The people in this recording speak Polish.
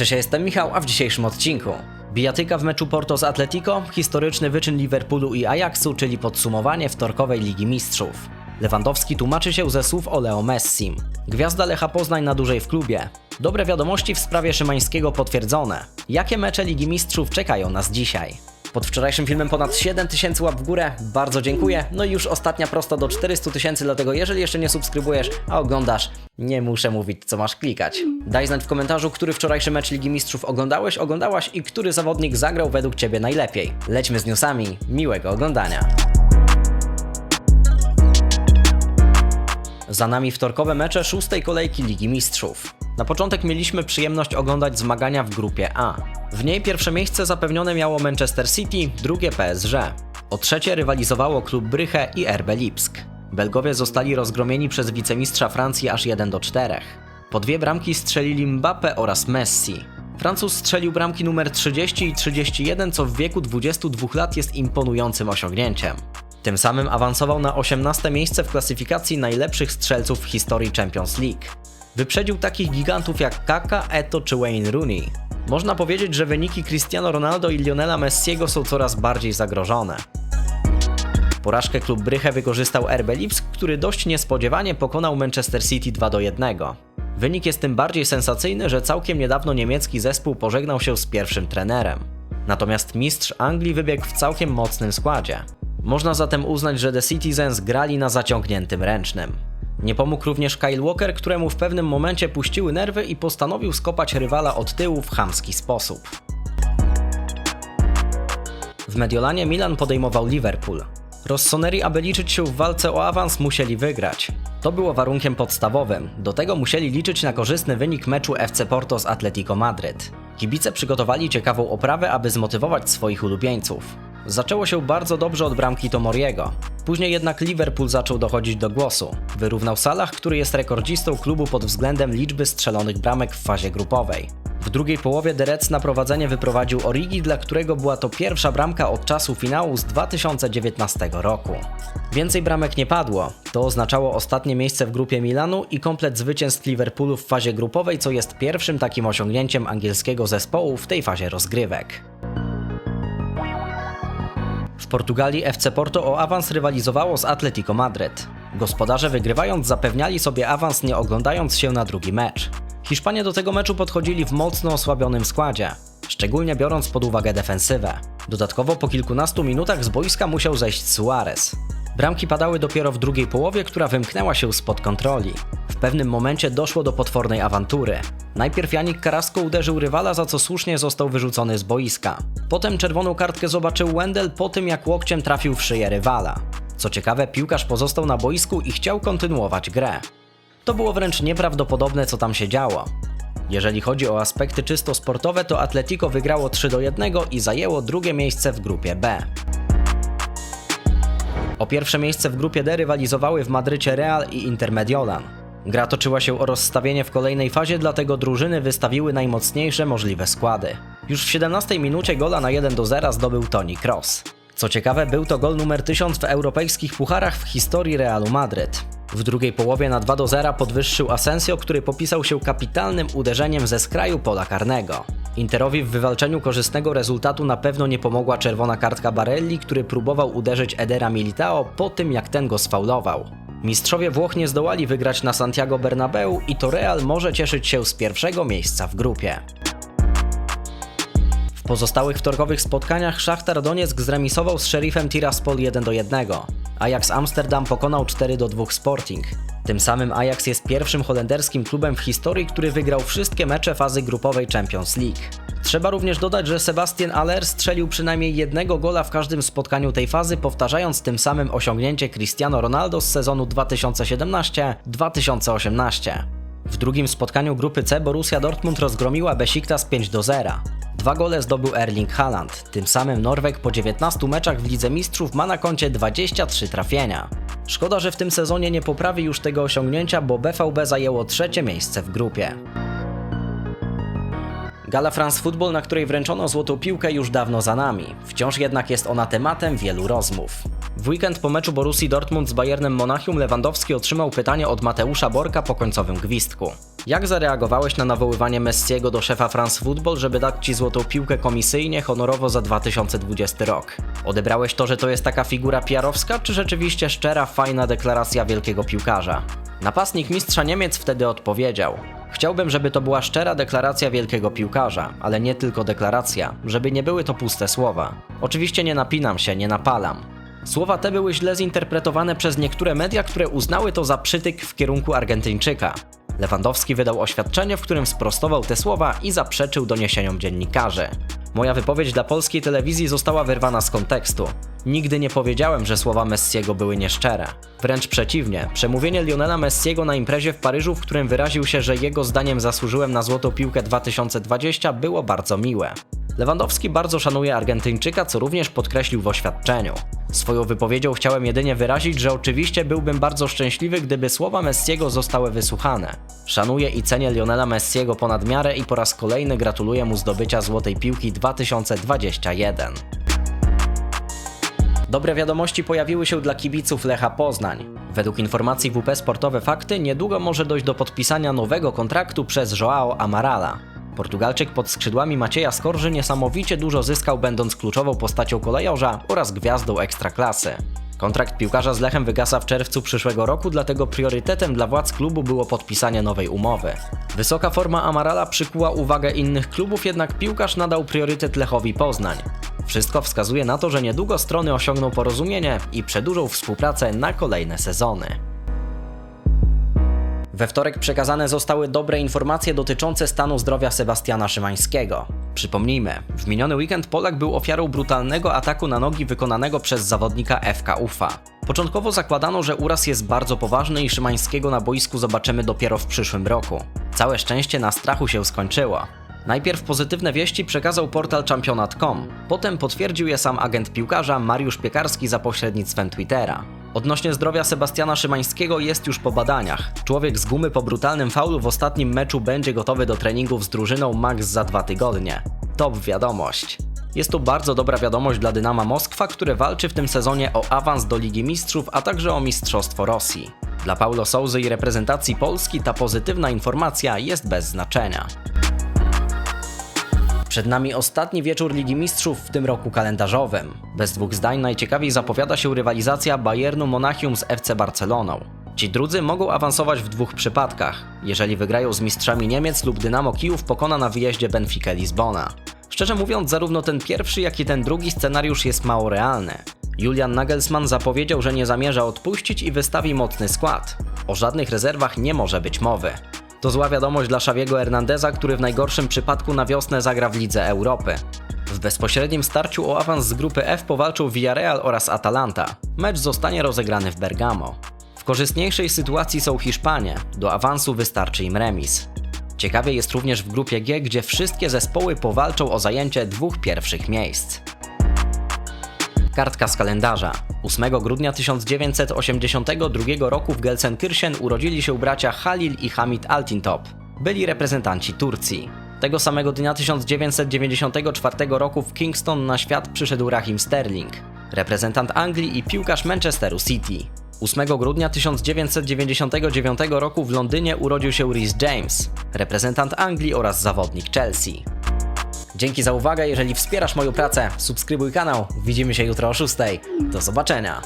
Cześć, ja jestem Michał, a w dzisiejszym odcinku bijatyka w meczu Porto z Atletico, historyczny wyczyn Liverpoolu i Ajaxu, czyli podsumowanie wtorkowej Ligi Mistrzów. Lewandowski tłumaczy się ze słów o Leo Messim. Gwiazda Lecha Poznań na dłużej w klubie. Dobre wiadomości w sprawie Szymańskiego potwierdzone. Jakie mecze Ligi Mistrzów czekają nas dzisiaj? Pod wczorajszym filmem ponad 7000 łap w górę, bardzo dziękuję. No i już ostatnia prosta do 400 tysięcy, dlatego jeżeli jeszcze nie subskrybujesz, a oglądasz, nie muszę mówić co masz klikać. Daj znać w komentarzu, który wczorajszy mecz Ligi Mistrzów oglądałeś, oglądałaś i który zawodnik zagrał według Ciebie najlepiej. Lećmy z newsami, miłego oglądania. Za nami wtorkowe mecze szóstej kolejki Ligi Mistrzów. Na początek mieliśmy przyjemność oglądać zmagania w grupie A. W niej pierwsze miejsce zapewnione miało Manchester City, drugie PSG. O trzecie rywalizowało klub Bryche i RB Lipsk. Belgowie zostali rozgromieni przez wicemistrza Francji aż 1 do 4. Po dwie bramki strzelili Mbappe oraz Messi. Francuz strzelił bramki numer 30 i 31, co w wieku 22 lat jest imponującym osiągnięciem. Tym samym awansował na 18 miejsce w klasyfikacji najlepszych strzelców w historii Champions League. Wyprzedził takich gigantów jak Kaka, Eto czy Wayne Rooney. Można powiedzieć, że wyniki Cristiano Ronaldo i Lionela Messiego są coraz bardziej zagrożone. Porażkę klub Bryche wykorzystał RB Lipsk, który dość niespodziewanie pokonał Manchester City 2 do 1. Wynik jest tym bardziej sensacyjny, że całkiem niedawno niemiecki zespół pożegnał się z pierwszym trenerem. Natomiast mistrz Anglii wybiegł w całkiem mocnym składzie. Można zatem uznać, że The Citizens grali na zaciągniętym ręcznym. Nie pomógł również Kyle Walker, któremu w pewnym momencie puściły nerwy i postanowił skopać rywala od tyłu w chamski sposób. W Mediolanie Milan podejmował Liverpool. Rossoneri, aby liczyć się w walce o awans, musieli wygrać. To było warunkiem podstawowym. Do tego musieli liczyć na korzystny wynik meczu FC Porto z Atletico Madryt. Kibice przygotowali ciekawą oprawę, aby zmotywować swoich ulubieńców. Zaczęło się bardzo dobrze od bramki Tomoriego. Później jednak Liverpool zaczął dochodzić do głosu. Wyrównał Salah, który jest rekordzistą klubu pod względem liczby strzelonych bramek w fazie grupowej. W drugiej połowie Derec na prowadzenie wyprowadził Origi, dla którego była to pierwsza bramka od czasu finału z 2019 roku. Więcej bramek nie padło. To oznaczało ostatnie miejsce w grupie Milanu i komplet zwycięstw Liverpoolu w fazie grupowej, co jest pierwszym takim osiągnięciem angielskiego zespołu w tej fazie rozgrywek. Portugalii FC Porto o awans rywalizowało z Atletico Madryt. Gospodarze wygrywając zapewniali sobie awans nie oglądając się na drugi mecz. Hiszpanie do tego meczu podchodzili w mocno osłabionym składzie, szczególnie biorąc pod uwagę defensywę. Dodatkowo po kilkunastu minutach z boiska musiał zejść Suarez. Bramki padały dopiero w drugiej połowie, która wymknęła się spod kontroli. W pewnym momencie doszło do potwornej awantury. Najpierw Janik Carrasco uderzył rywala, za co słusznie został wyrzucony z boiska. Potem czerwoną kartkę zobaczył Wendell po tym, jak łokciem trafił w szyję rywala. Co ciekawe, piłkarz pozostał na boisku i chciał kontynuować grę. To było wręcz nieprawdopodobne, co tam się działo. Jeżeli chodzi o aspekty czysto sportowe, to Atletico wygrało 3 do 1 i zajęło drugie miejsce w grupie B. O pierwsze miejsce w grupie D rywalizowały w Madrycie Real i Intermediolan. Gra toczyła się o rozstawienie w kolejnej fazie, dlatego drużyny wystawiły najmocniejsze możliwe składy. Już w 17 minucie gola na 1 do 0 zdobył Toni Kroos. Co ciekawe, był to gol numer 1000 w europejskich pucharach w historii Realu Madryt. W drugiej połowie na 2 do 0 podwyższył Asensio, który popisał się kapitalnym uderzeniem ze skraju pola karnego. Interowi w wywalczeniu korzystnego rezultatu na pewno nie pomogła czerwona kartka Barelli, który próbował uderzyć Edera Militao po tym jak ten go sfaulował. Mistrzowie Włoch nie zdołali wygrać na Santiago Bernabeu i to Real może cieszyć się z pierwszego miejsca w grupie. W pozostałych wtorkowych spotkaniach Szachtar Donieck zremisował z Sheriffem Tiraspol 1 do 1. Ajax Amsterdam pokonał 4 do 2 Sporting. Tym samym Ajax jest pierwszym holenderskim klubem w historii, który wygrał wszystkie mecze fazy grupowej Champions League. Trzeba również dodać, że Sebastian Aller strzelił przynajmniej jednego gola w każdym spotkaniu tej fazy, powtarzając tym samym osiągnięcie Cristiano Ronaldo z sezonu 2017-2018. W drugim spotkaniu grupy C Borussia Dortmund rozgromiła Besiktas 5 do 0. Dwa gole zdobył Erling Haaland. Tym samym Norweg po 19 meczach w Lidze Mistrzów ma na koncie 23 trafienia. Szkoda, że w tym sezonie nie poprawi już tego osiągnięcia, bo BVB zajęło trzecie miejsce w grupie. Gala France Football, na której wręczono złotą piłkę już dawno za nami. Wciąż jednak jest ona tematem wielu rozmów. W weekend po meczu Borussii Dortmund z Bayernem Monachium Lewandowski otrzymał pytanie od Mateusza Borka po końcowym gwizdku. Jak zareagowałeś na nawoływanie Messiego do szefa France Football, żeby dać ci złotą piłkę komisyjnie honorowo za 2020 rok? Odebrałeś to, że to jest taka figura PR-owska, czy rzeczywiście szczera, fajna deklaracja wielkiego piłkarza? Napastnik mistrza Niemiec wtedy odpowiedział: Chciałbym, żeby to była szczera deklaracja wielkiego piłkarza, ale nie tylko deklaracja, żeby nie były to puste słowa. Oczywiście nie napinam się, nie napalam. Słowa te były źle zinterpretowane przez niektóre media, które uznały to za przytyk w kierunku Argentyńczyka. Lewandowski wydał oświadczenie, w którym sprostował te słowa i zaprzeczył doniesieniom dziennikarzy. Moja wypowiedź dla polskiej telewizji została wyrwana z kontekstu. Nigdy nie powiedziałem, że słowa Messiego były nieszczere. Wręcz przeciwnie, przemówienie Lionela Messiego na imprezie w Paryżu, w którym wyraził się, że jego zdaniem zasłużyłem na złotą piłkę 2020, było bardzo miłe. Lewandowski bardzo szanuje Argentyńczyka, co również podkreślił w oświadczeniu. Swoją wypowiedzią chciałem jedynie wyrazić, że oczywiście byłbym bardzo szczęśliwy, gdyby słowa Messiego zostały wysłuchane. Szanuję i cenię Lionela Messiego ponad miarę i po raz kolejny gratuluję mu zdobycia Złotej Piłki 2021. Dobre wiadomości pojawiły się dla kibiców Lecha Poznań. Według informacji WP Sportowe Fakty niedługo może dojść do podpisania nowego kontraktu przez Joao Amarala. Portugalczyk pod skrzydłami Macieja Skorży niesamowicie dużo zyskał będąc kluczową postacią kolejorza oraz gwiazdą ekstraklasy. Kontrakt piłkarza z Lechem wygasa w czerwcu przyszłego roku, dlatego priorytetem dla władz klubu było podpisanie nowej umowy. Wysoka forma Amarala przykuła uwagę innych klubów, jednak piłkarz nadał priorytet Lechowi Poznań. Wszystko wskazuje na to, że niedługo strony osiągną porozumienie i przedłużą współpracę na kolejne sezony. We wtorek przekazane zostały dobre informacje dotyczące stanu zdrowia Sebastiana Szymańskiego. Przypomnijmy, w miniony weekend Polak był ofiarą brutalnego ataku na nogi wykonanego przez zawodnika FK UFA. Początkowo zakładano, że uraz jest bardzo poważny i Szymańskiego na boisku zobaczymy dopiero w przyszłym roku. Całe szczęście na strachu się skończyło. Najpierw pozytywne wieści przekazał portal championat.com, potem potwierdził je sam agent piłkarza Mariusz Piekarski za pośrednictwem Twittera. Odnośnie zdrowia Sebastiana Szymańskiego jest już po badaniach. Człowiek z gumy po brutalnym faulu w ostatnim meczu będzie gotowy do treningów z drużyną max za dwa tygodnie. Top wiadomość. Jest to bardzo dobra wiadomość dla Dynama Moskwa, które walczy w tym sezonie o awans do Ligi Mistrzów, a także o Mistrzostwo Rosji. Dla Paulo Souzy i reprezentacji Polski ta pozytywna informacja jest bez znaczenia. Przed nami ostatni wieczór Ligi Mistrzów w tym roku kalendarzowym. Bez dwóch zdań najciekawiej zapowiada się rywalizacja Bayernu Monachium z FC Barceloną. Ci drudzy mogą awansować w dwóch przypadkach, jeżeli wygrają z mistrzami Niemiec lub Dynamo Kijów pokona na wyjeździe Benfica Lizbona. Szczerze mówiąc, zarówno ten pierwszy, jak i ten drugi scenariusz jest mało realny. Julian Nagelsmann zapowiedział, że nie zamierza odpuścić i wystawi mocny skład. O żadnych rezerwach nie może być mowy. To zła wiadomość dla Xaviego Hernandeza, który w najgorszym przypadku na wiosnę zagra w Lidze Europy. W bezpośrednim starciu o awans z grupy F powalczą Villarreal oraz Atalanta. Mecz zostanie rozegrany w Bergamo. W korzystniejszej sytuacji są Hiszpanie, do awansu wystarczy im remis. Ciekawie jest również w grupie G, gdzie wszystkie zespoły powalczą o zajęcie dwóch pierwszych miejsc. Kartka z kalendarza. 8 grudnia 1982 roku w Gelsenkirchen urodzili się bracia Halil i Hamid Altintop. Byli reprezentanci Turcji. Tego samego dnia 1994 roku w Kingston na świat przyszedł Raheem Sterling, reprezentant Anglii i piłkarz Manchesteru City. 8 grudnia 1999 roku w Londynie urodził się Rhys James, reprezentant Anglii oraz zawodnik Chelsea. Dzięki za uwagę, jeżeli wspierasz moją pracę, subskrybuj kanał. Widzimy się jutro o 6. Do zobaczenia.